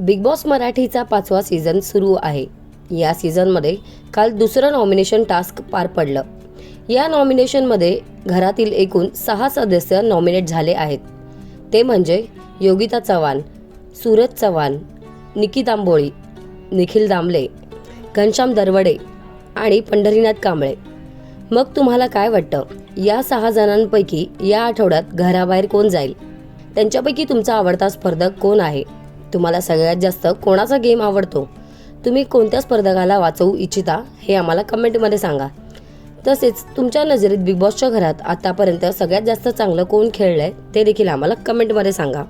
Big boss मराठीचा पाचवा season सुरू आहे. या सीझनमध्ये काल दुसरं नॉमिनेशन टास्क पार पडलं. या नॉमिनेशनमध्ये घरातील एकूण सहा सदस्य नॉमिनेट झाले आहेत. ते म्हणजे योगिता चव्हाण सूरज चव्हाण निकी तांबोळी निखिल दामले घनश्याम दरवडे आणि पंढरीनाथ कांबळे. मग तुम्हाला काय वाटतं? या सहा जणांपैकी या आठवड्यात घराबाहेर कोण जाईल? त्यांच्यापैकी तुमचा आवडता स्पर्धक कोण आहे? तुम्हाला सगळ्यात जास्त कोणाचा गेम आवडतो? तुम्ही कोणत्या स्पर्धकाला वाचवू इच्छिता हे आम्हाला कमेंटमध्ये सांगा. तसेच तुमच्या नजरेत बिग बॉसच्या घरात आतापर्यंत सगळ्यात जास्त चांगलं कोण खेळलंय ते देखील आम्हाला कमेंटमध्ये सांगा.